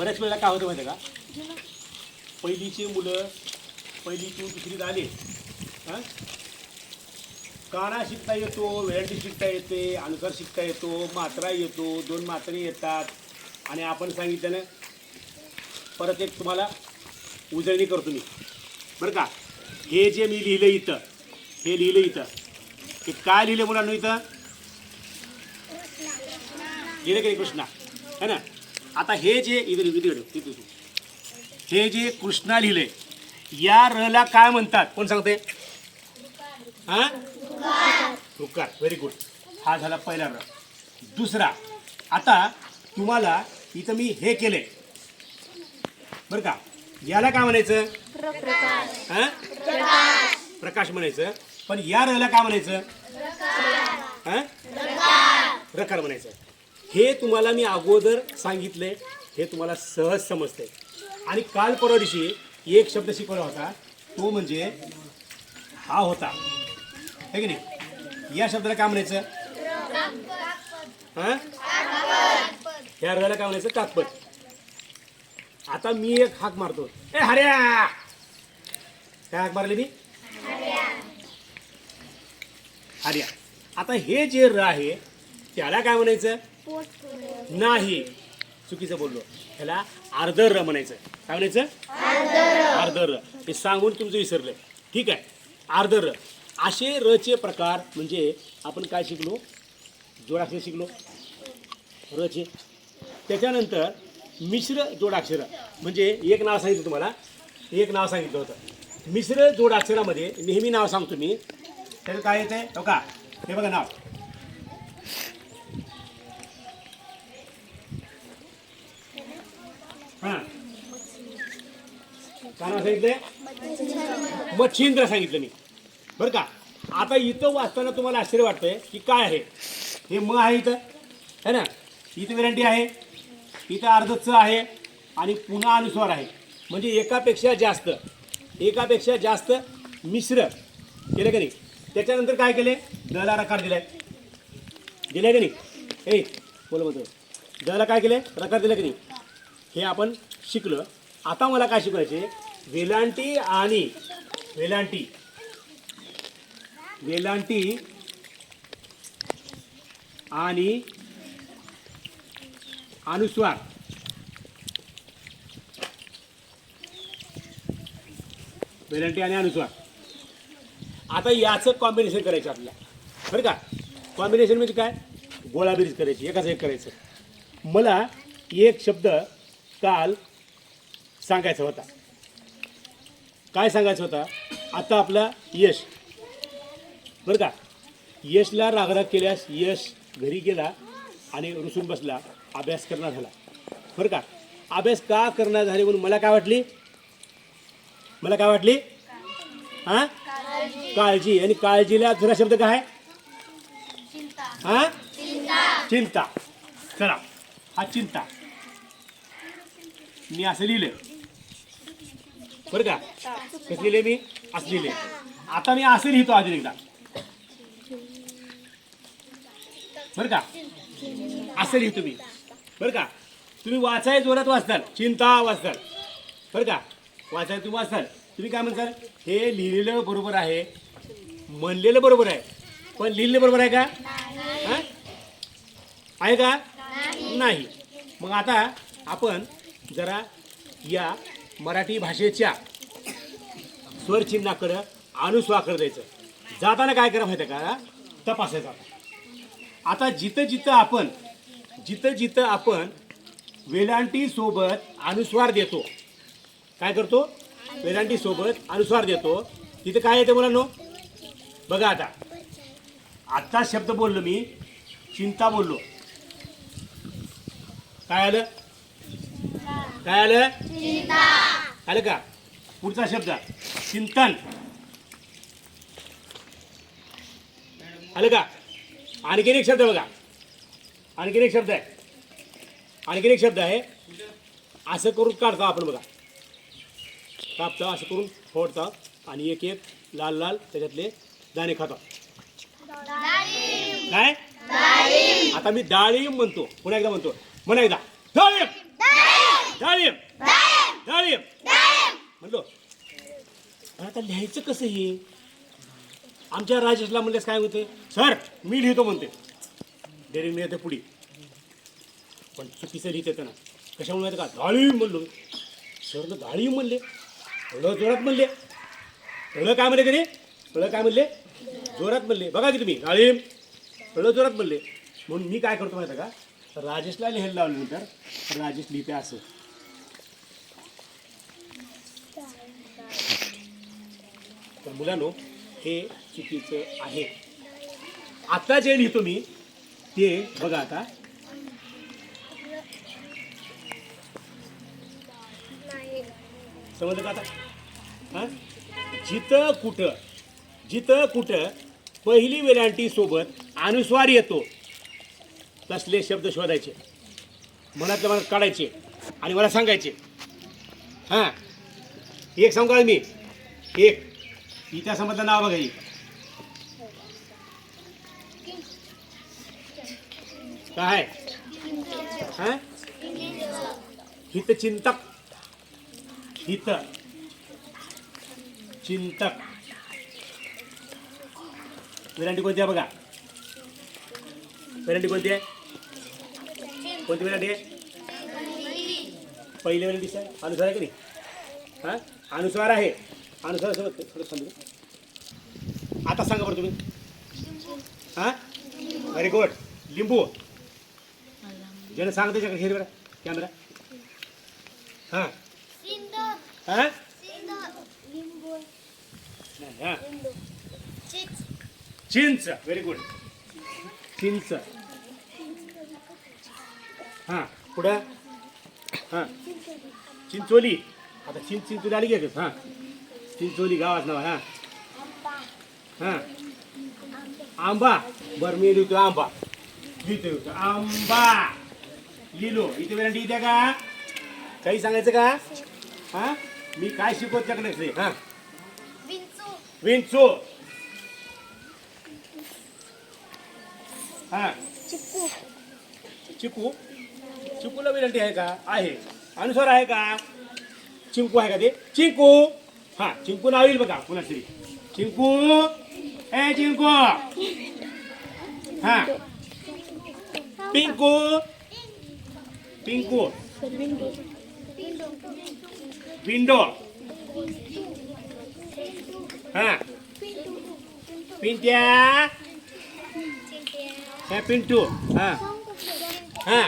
बऱ्याच वेळेला काय होतं माहिती आहे का? पहिलीची मुलं पहिलीतून दुसरीत आले हां? काना शिकता येतो व्हॅरायटी शिकता येते अनुसार शिकता येतो मात्रा येतो दोन मात्रे येतात. आणि आपण सांगितलं ना परत एक तुम्हाला उजळणी करतो मी. बरं का? हे जे मी लिहिलं इथं हे लिहिलं इथं. हे काय लिहिलं मुलांना इथं? लिहिलं की कृष्णा? है ना? आता हे जे लिहिलं. हे जे कृष्णा लिहिले या रला काय म्हणतात? कोण सांगते? हा? रुकार व्हेरी गुड हा झाला पहिला र दुसरा आता तुम्हाला इथं मी हे केले बरं का? याला काय म्हणायचं? हा? प्रकाश म्हणायचं. पण या रला काय म्हणायचं? हा? रकार म्हणायचं. हे तुम्हाला मी अगोदर सांगितले हे तुम्हाला सहज समजते. आणि काल परवा दिवशी एक शब्द शिकवला होता तो म्हणजे हा होता. है की नाही? या शब्दाला काय म्हणायचं? हा? या रला काय म्हणायचं? काकपट. आता मी एक हाक मारतो. ए हऱ्या! काय हाक मारली मी? हर्या आता हे जे र आहे त्याला काय म्हणायचं? नाही. चुकीचं बोललो. ह्याला अर्ध र म्हणायचं काय म्हणायचं? अर्ध हे सांगून तुमचं विसरलं ठीक आहे. अर्ध र. असे रचे प्रकार म्हणजे आपण काय शिकलो? जोडाक्षर शिकलो. रचे त्याच्यानंतर मिश्र जोडाक्षर. म्हणजे एक नाव सांगितलं तुम्हाला. एक नाव सांगितलं होतं. मिश्र जोडाक्षरामध्ये नेहमी नाव सांगतो मी. त्याचं काय येतं आहे हो का? हे बघा नाव हां काना सांगितलंय? मच्छिंद्र सांगितलं मी. बरं का? आता इथं वाचताना तुम्हाला आश्चर्य वाटतंय की काय आहे? हे म आहे इथं है ना? इथं वेरंटी आहे इथं अर्धच आहे आणि पुन्हा अनुस्वार आहे. म्हणजे एकापेक्षा जास्त एकापेक्षा जास्त मिश्र केलं का नाही? त्याच्यानंतर काय केले दला रकार दिलाय. दिलाय का नाही? ए बोल म्हणतो दला काय केले रकार दिला की नाही? हे आपण शिकलं. आता मला काय शिकवायचे वेलांटी आणि वेलांटी. वेलांटी आणि अनुस्वार. वेलांटी आणि अनुस्वार. आता याचं कॉम्बिनेशन करायचं आपल्याला. बरं का? कॉम्बिनेशन म्हणजे काय? गोळाबेरीज करायची एकाच एक करायचं. मला एक शब्द काल सांगायचा होता. काय सांगायचं होता? आता आपला यश. बरं का? यशला रागराग केल्यास यश घरी गेला आणि रुसून बसला. अभ्यास करणार झाला. बरं का? अभ्यास का करणार झाले म्हणून मला काय वाटली? मला काय वाटली? हां? काळजी. आणि काळजीला दुसरा शब्द काय आहे? हां? चिंता. चला. हा चिंता. मी असं लिहिलं बरं का? कसं लिहिले मी असं लिहिले आता मी असं लिहितो अजून एकदा. बरं का? असं लिहितो मी. बरं का? तुम्ही वाचाय जोरात वाचताल चिंता वाचताल बरं का? वाचाय तुम्ही वाचताल तुम्ही काय म्हणताल हे लिहिलेलं बरोबर आहे. म्हणलेलं बरोबर आहे. पण लिहिलेलं बरोबर आहे का? हां? आहे का? नाही. मग आता आपण जरा या मराठी भाषेच्या स्वरचिन्हाकडं अनुस्वाकर द्यायचं. जाताना काय करा माहिती आहे का? तपासायचं आता. आता जिथं जिथं आपण जिथं जिथं आपण वेलांटीसोबत अनुस्वार देतो काय करतो? वेलांटीसोबत अनुस्वार देतो. तिथं काय येतं मुलांनो? बघा आता. आत्ता शब्द बोललो मी चिंता बोललो. काय आलं? काय आलं? आलं का? पुढचा शब्द. चिंतन. आलं का? आणखीन एक शब्द बघा. आणखीन एक शब्द आहे. आणखीन एक शब्द आहे. असं करून काढतो आपण बघा. कापतो असं करून फोडतो आणि एक एक लाल लाल त्याच्यातले दाणे खातो. काय? आता मी डाळिंब म्हणतो. पुन्हा एकदा म्हणतो. म्हणा एकदा डाळिंब डाळिंब डाळिंब म्हणलो पण आता लिहायचं कसं हे? आमच्या राजेशला म्हणलेस काय होते सर मी लिहितो म्हणते. डेअरिंग लिहिते पुढे. पण चुकीचं लिहिते ना. कशामुळे माहिती का? गाळी म्हणलो सरनं गाळी म्हणले. थोडं जोरात म्हणले. एवढं काय म्हणले तरी थोडं काय म्हणले? जोरात म्हणले. बघा की तुम्ही डाळिंब थोडं जोरात म्हणले. म्हणून मी काय करतो माहिती आहे का? राजेशला लिहायला लावल्यानंतर राजेश लिहिते असं. मुलांनो हे चुकीचं आहे. आता जे लिहितो मी ते बघा आता. समजलं का आता? हां? जिथं कुठं जिथं कुठं पहिली वेलांटी सोबत अनुस्वार येतो तसले शब्द शोधायचे. मनातले मनात काढायचे आणि मला सांगायचे. हां. एक सांगू का मी? एक. इतिहासामधलं नाव बघा ही. काय? हां? हित चिंतक. हित. चिंतक. वेरांटी कोणती आहे बघा? वेरांटी कोणती आहे? कोणती वेरांटी आहे? पहिली वेरांटी आहे अनुसार आहे की नाही? हां? अनुसार आहे. आणि सर सर थोडं सांगू आता सांगा बरं तुम्ही. हां? व्हेरी गुड लिंबू. ज्याने सांग त्याच्या हिर बरं कॅमेरा हां. हां? हां. चिंच. व्हेरी गुड चिंच. हां पुढं. हां. चिंचोली. आता चिंच चिंचोली आली घे हां. चिंचोली गावात नाव हां? हां? आंबा? बरं मी लिहितो आंबा. लिहितो आंबा. लिहिलो. इथे वेळा द्या का? काही सांगायचं का? हां? मी काय शिकवत त्याकडे? हां विंचू. हां. चिकू? चिकूला विनंती आहे का? आहे. अनुसार आहे का? चिंकू आहे का ते? चिंकू. हां चिंकू नाव येईल बघा पुन्हा तरी चिंकू ए चिंकू हां पिंकू पिंकू विंडो हां पिंट्या हे पिंटू हां हां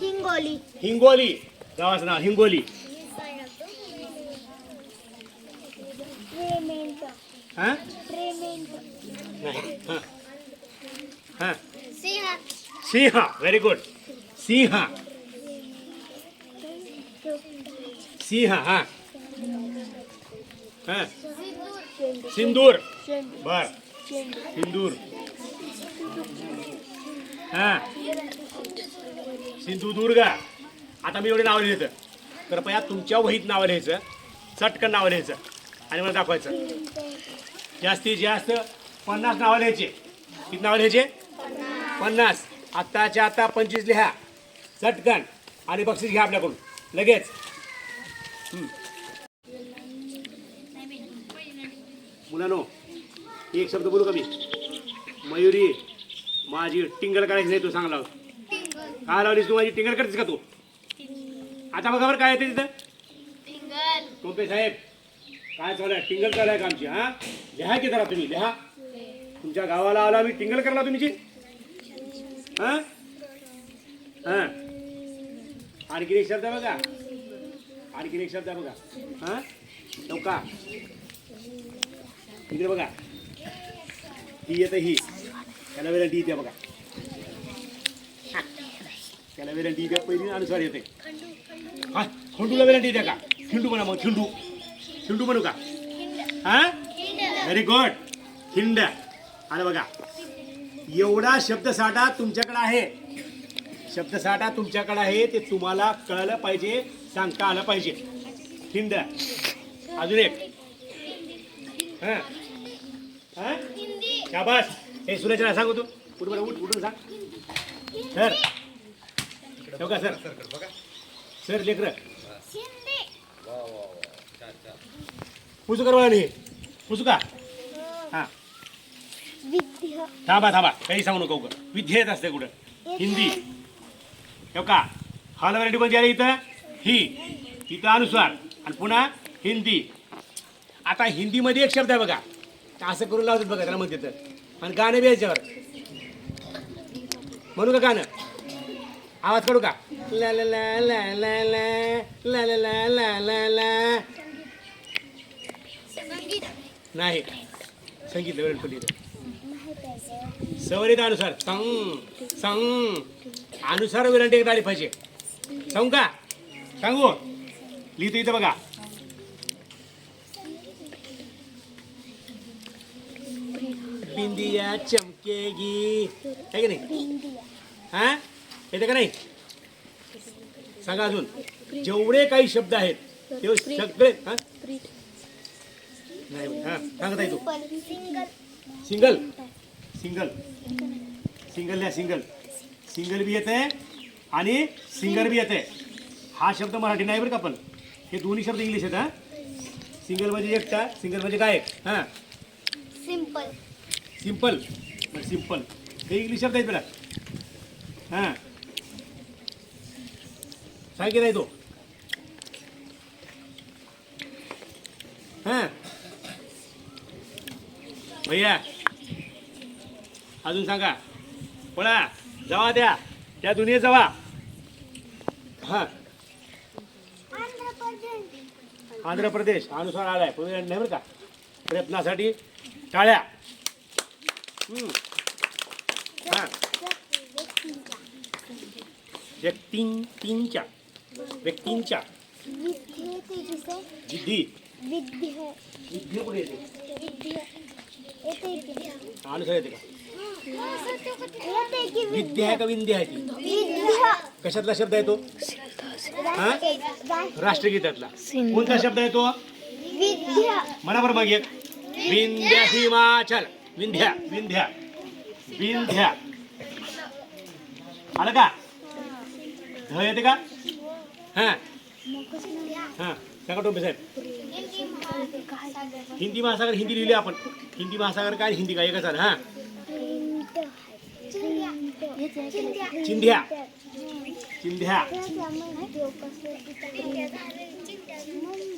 हिंगोली हिंगोली गावाचं नाव हिंगोली. हां? नाही हां. हां सिंह. व्हेरी गुड सिंह. सिंह हां. हां. सिंदूर. बर. सिंदूर. हां. सिंधुदुर्गा. आता मी एवढे नावं लिहिलं कृपया तुमच्या वहीत नावं लिहायचं चटकन नावं लिहायचं. आणि मला दाखवायचं. जास्तीत जास्त पन्नास नावं लिहायचे. किती नावं लिहायचे? पन्नास. आत्ताच्या आता पंचवीस लिहा. चटकन आणि बक्षीस घ्या आपल्याकडून. लगेच. मुलांनो एक शब्द बोलू का मी? मयुरी माझी टिंगल करायची नाही तू सांग लाव काय लावलीस तू? माझी टिंगल करतेस का तू? आता बघा बरं काय येते तिथं. टोपे साहेब काय चालू आहे? टिंगल चालू आहे का आमची हा? लिहा की जरा तुम्ही लिहा. तुमच्या गावाला आला मी टिंगल करला तुमची हा? हा. आणखीन एक शब्द बघा. आणखीन एक शब्द बघा. हा? नौका. इकडे बघा. ही येतं ही. त्याला वेळेला डी द्या बघा. त्याला वेळेला डी द्या पहिली अनुसार येते. हा खंडूला वेळेला द्या का? खिंडू म्हणा मग खिंडू. खिंडू म्हणू का? हा? व्हेरी गुड खिंड. आणि बघा एवढा शब्दसाठा तुमच्याकडे आहे. शब्दसाठा तुमच्याकडे आहे ते तुम्हाला कळलं पाहिजे सांगता आलं पाहिजे. खिंड. अजून एक. हां? हां? शाबास. हे सुरेशला सांगू तू. कुठं बरं उठ उठून सांग. सर. ठेव सर सर? लेकर. पुसू कर वळण हे. पुसू का? हा. थांबा थांबा. काही सांगू नको उगाच. विद्या येत असते कुठं? हिंदी. ठेव का? हॉल व्हरायटी कोणती आली इथं? ही. इथं अनुस्वार. आणि पुन्हा हिंदी. आता हिंदीमध्ये एक शब्द आहे बघा. असं करून लावतात बघा त्याला म्हणते तर आणि गाणं बी याच्यावर. म्हणू का गाणं? आवाज करू का ला ला ला ला ला ला ला ला ला ला ला ला नाही संगीत वेळ पडली माहीत अनुसार संग संग अनुसार विरंटी एकदा आली पाहिजे सांगू का सांगू लिहितो इथं बघा बिंदिया चमकेगी आहे की नाही हा येते का नाही? सांगा अजून. जेवढे काही शब्द आहेत ते सगळे हा? नाही हा सांगत आहे तू. सिंगल सिंगल सिंगल सिंगल या सिंगल सिंगल बी येते आणि सिंगर बी येते. हा शब्द मराठी नाही बरं का पण. हे दोन्ही शब्द इंग्लिश आहेत हा? सिंगल म्हणजे एकटा सिंगल म्हणजे गायक हां? सिंपल सिंपल सिंपल हे इंग्लिश शब्द आहेत बेटा हां? सांगितलं आहे तो. हां. भैया अजून सांगा. पळा जावा द्या त्या दुनियेत जावा. हां. आंध्र प्रदेश अनुसार आलाय. नाही बरं का? प्रयत्नासाठी टाळ्या. हम्म. तीन व्यक्तींच्या. व्यक्तींच्या. विद्या कुठे येते येते की? अनुसार येते का येते की विद्या आहे का विंध्या आहे ती? कशातला शब्द आहे तो? हा? राष्ट्र- राष्ट्रगीतातला कोणता शब्द आहे तो? विद्या म्हणा बरं मग. एक विंध्या हिमाचल. विंध्या विंध्या. विंध्या. आलं का? येते का? हां। हां सांगा टोपे साहेब हिंदी महासागर हिंदी लिहिले आपण हिंदी महासागर काय हिंदी काय एकच आलं हां चिंध्या। चिंध्या।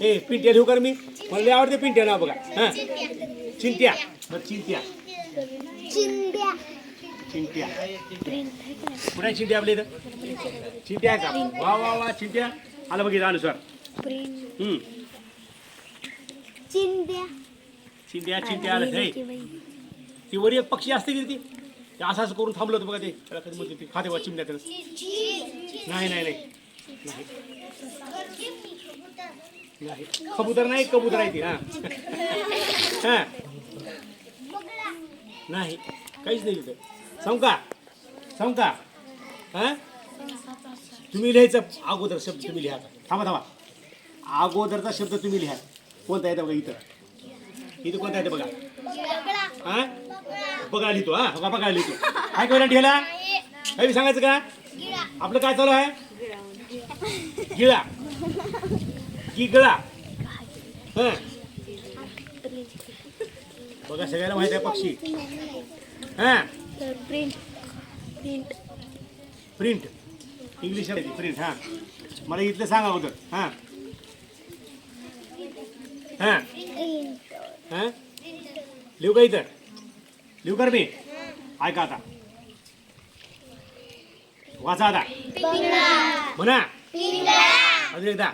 ए पिंट्या लिहू कर मी मला लय आवडते पिंट्या नाव बघा हां। चिंत्या मग चिंत्या चिंट्या. कुठे आहे चिंट्या आपल्या इथं? चिंट्या आहे का? वा वा वा चिंट्या. आलं बघितलं अनुसार हम्म. चिंद्या चिंट्या चिंट्या आलं. हे. ती वर एक पक्षी असते की ती? ते असं असं करून थांबलं होतं बघा ते. त्याला कधी म्हणते ते. खाते बा चिमण्या त्याला. नाही नाही नाही नाही. नाही. कबूतर नाही कबूतर आहे ती. हां. हां. नाही. काहीच नाही तिथं. सांगू का सांगू का हां? तुम्ही लिहायचं अगोदर शब्द तुम्ही लिहा थांबा थांबा. अगोदरचा शब्द तुम्ही लिहा. कोणता येतं बघा इथं? इथं कोणता येतं बघा? हां? बघा लिहितो हा. बघा बघा लिहितो. काय करा ठेला काही मी सांगायचं का? आपलं काय चालू आहे? गिळा. गिगळा. हां. बघा सगळ्याला माहिती आहे पक्षी. हां. Print print print English print हां. मला इथलं सांगा अगोदर हां. हां. हां? लिहू का इथं? लिहू कर मी? ऐका आता. वाचा आता. म्हणा. अजून एकदा.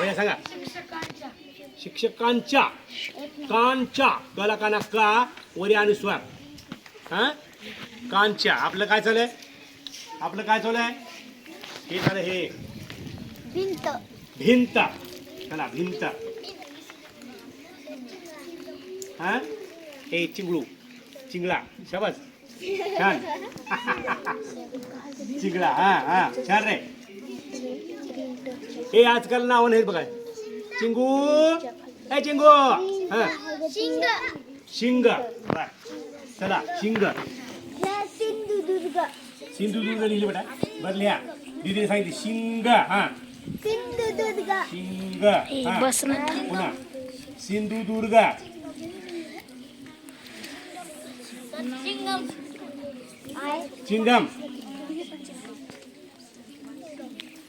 भैया सांगा. शिक्षकांच्या. कांच्या गला काना का वरी अनुस्वार. हां? कांच्या. आपलं काय चालू आहे? आपलं काय चालू आहे? हे झालं हे. भिंत. भिंत. चला भिंत. हा? ए चिंगळू. चिंगळा. शाबास. छान. चिंगळा. हा हा. छान रे. हे आजकाल नाव नाहीत बघा. चिंगू. ए चिंगू. हा. शिंग. शिंग. चला शिंग सिंधुदुर्ग सिंधुदुर्ग लिहिले बेटा. बरं लिहा. दीदीने सांगितली शिंग हा. सिंधुदुर्ग शिंग हा. बस ना. पुन्हा. सिंधुदुर्ग आय चिंगम.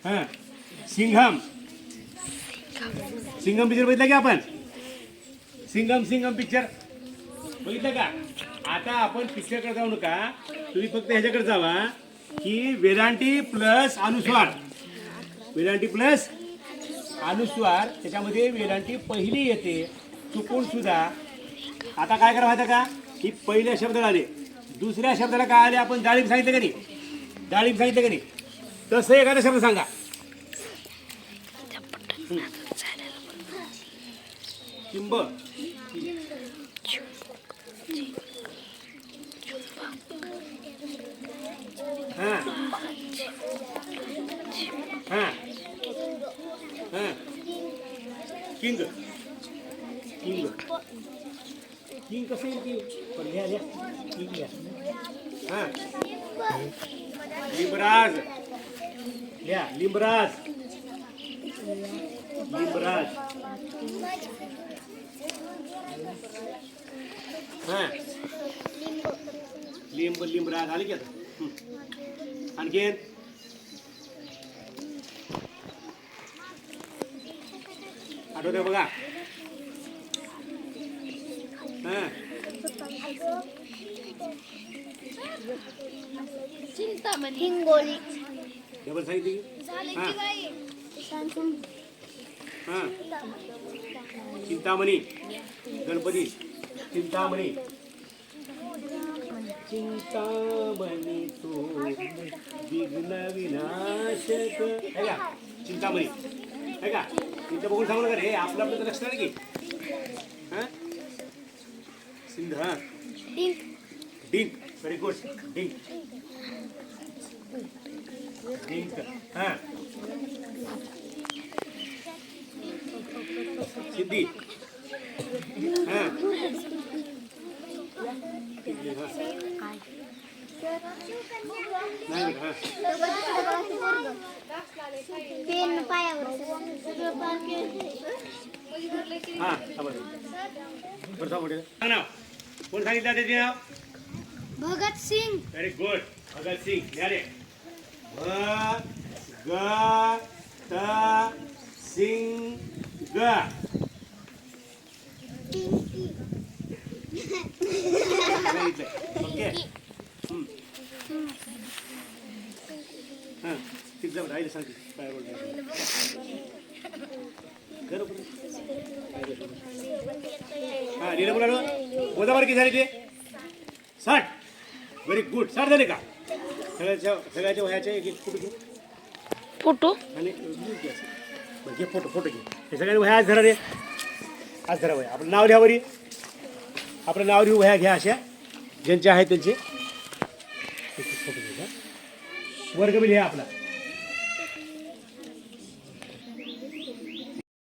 हा. सिंघम. सिंगम पिक्चर बघितला की आपण? सिंगम सिंगम पिक्चर बघितलं का? आता आपण पिक्चरकडे जाऊ नका. तुम्ही फक्त ह्याच्याकडे जावा की वेदांटी प्लस अनुस्वार. वेदांटी प्लस अनुस्वार त्याच्यामध्ये वेदांटी पहिली येते. चुकून सुद्धा. आता काय करा माहिती का? ही पहिल्या शब्दाला आले. दुसऱ्या शब्दाला काय आले? आपण डाळिंब सांगितलं का नाही? डाळिंब सांगितलं का नाही? तसं एखादा शब्द सांगा. हम्म. चिंब हा हां. हां. किंग किंग किंग कसं येईल की पण लिहा लिहा. किंग लिहा. हां. लिंबराज लिहा लिंबराज लिंबराज हां. लिंब लिंबराज आले की आता? आणखीन? आठवतंय बघा. हा. हिंगोली. डबल सांगितली हा. हा. चिंतामणी. गणपती. चिंतामणी. चिंतामणी तो विघ्न विनाशक. है का चिंतामणी. है का चिंता बघून सांगू नका रे आपलं आपलं तर लक्षण आहे की. हा? सिंध हा? डिंक. व्हेरी गुड डिंक. डिंक. हा? सिद्धी. हा? पेन पायावर हा थांबा. बरं थांबा बेटा. सांग नाव कोण सांगितलं त्याचे नाव भगत सिंग व्हेरी गुड भगत सिंग लिहा रे भ ग त सिंग ग सांगितलंय ओके हां ठीक जाऊ राहिले. सांगते काय बोलतो. हा लिहिलं मुलांनो मोजा बरं किती झाले ते. साठ. व्हेरी गुड साठ झाले का? सगळ्याच्या सगळ्याच्या वह्याच्या एक एक फोटो घे. फोटो? आणि घे फोटो फोटो घे. हे सगळ्यांनी वह्या आज धरा रे. आज धरा वह्या आपलं नाव लिहा वरी. आपलं नाव लिहू वह्या घ्या अशा. ज्यांचे आहेत त्यांचे. वर्ग वर्गबिल हे आपला.